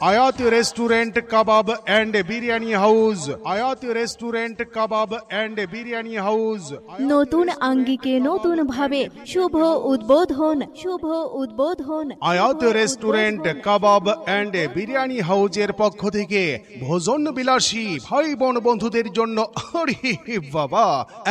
Ayat restaurant kebab and biryani house Ayat restaurant kebab and biryani house নতুন আঙ্গিকে নতুন ভাবে শুভ উদ্বোধন শুভ উদ্বোধন। আয়াত রেস্টুরেন্ট কাবাব অ্যান্ড বিরিয়ানি হাউজের পক্ষ থেকে ভোজন বিলাসী ভাই বোন বন্ধুদের জন্য আরে বাবা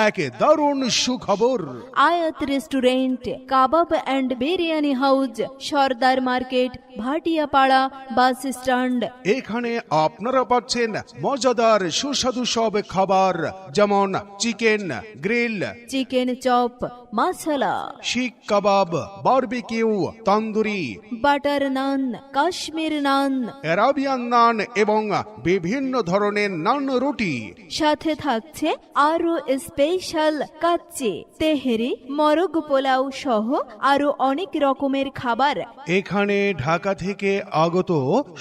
এক দারুণ সুখবর। Ayat restaurant kebab and biryani house Sardar market Bhatiapara bus stand এখানে আপনারা পাচ্ছেন মজাদার সুস্বাদু সব খাবার যেমন chicken grill chicken chop masala seekh kebab barbecue tandoori butter naan Kashmir naan Arabian naan এবং বিভিন্ন ধরনের নান রুটি। সাথে থাকছে আরও স্পেশাল কাচ্চি তেহেরি মরগ পোলাও সহ আরও অনেক রকমের খাবার। এখানে ঢাকা থেকে আগত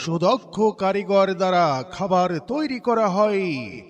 সুদক্ষ কারিগর দ্বারা খাবার তৈরি করা হয়।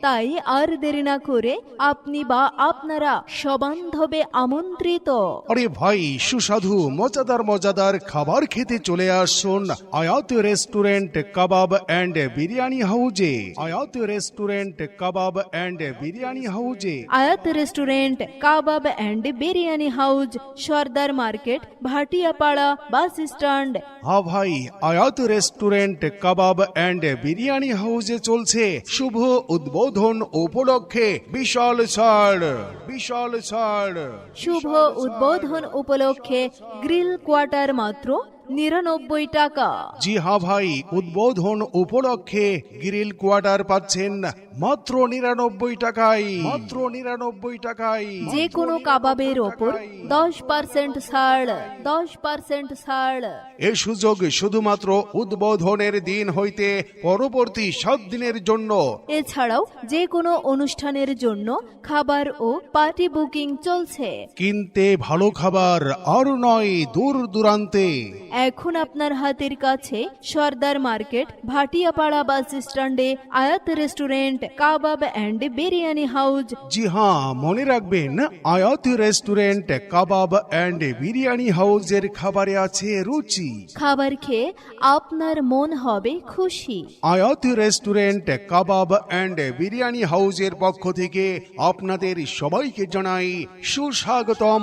তাই আর দেরি না করে আপনি বা আপনারা সবান্ধবে আমন্ত্রিত। আরে ভাই সুস্বাদু মজাদার মজাদার খাবার খেতে চলে আসুন আয়াত রেস্টুরেন্ট কাবাব অ্যান্ড বিরিয়ানি হাউজে। Ayat restaurant kebab and biryani হাউজে। Ayat restaurant kebab and biryani house Sardar market Bhatiapara bus stand. হ্যাঁ ভাই আয়াত রেস্টুরেন্ট কাবাব অ্যান্ড বিরিয়ানি হাউসে চলছে শুভ উদ্বোধন উপলক্ষে বিশাল ছাড় বিশাল ছাড়, শুভ উদ্বোধন উপলক্ষে গ্রিল কোয়ার্টার মাত্র নিরানব্বই টাকা। জি হ্যাঁ ভাই উদ্বোধন উপলক্ষে গ্রিল কোয়ার্টার পাচ্ছেন মাত্র নিরানব্বই টাকায়। মাত্র নিরানব্বই টাকায়। যে কোনো কাবাবের ওপর দশ পার্সেন্ট ছাড় দশ পার্সেন্ট ছাড়। এ সুযোগ শুধুমাত্র উদ্বোধনের দিন হইতে পরবর্তী সাত দিনের জন্য। এছাড়াও যে কোনো অনুষ্ঠানের জন্য খাবার ও পার্টি বুকিং চলছে। কিনতে ভালো খাবার আর নয় দূর দূরান্তে। এখন আপনার হাতের কাছে সর্দার মার্কেট ভাটিয়াপাড়া বাস স্ট্যান্ডে Ayat restaurant kebab and biryani house জি হ্যাঁ মনে রাখবেন আয়াত রেস্টুরেন্ট কাবাব অ্যান্ড বিরিয়ানি হাউসের খাবারে আছে রুচি। খাবার খেয়ে আপনার মন হবে খুশি। আয়াত রেস্টুরেন্ট কাবাব অ্যান্ড বিরিয়ানি হাউসের পক্ষ থেকে আপনাদের সবাইকে জানাই সুস্বাগতম।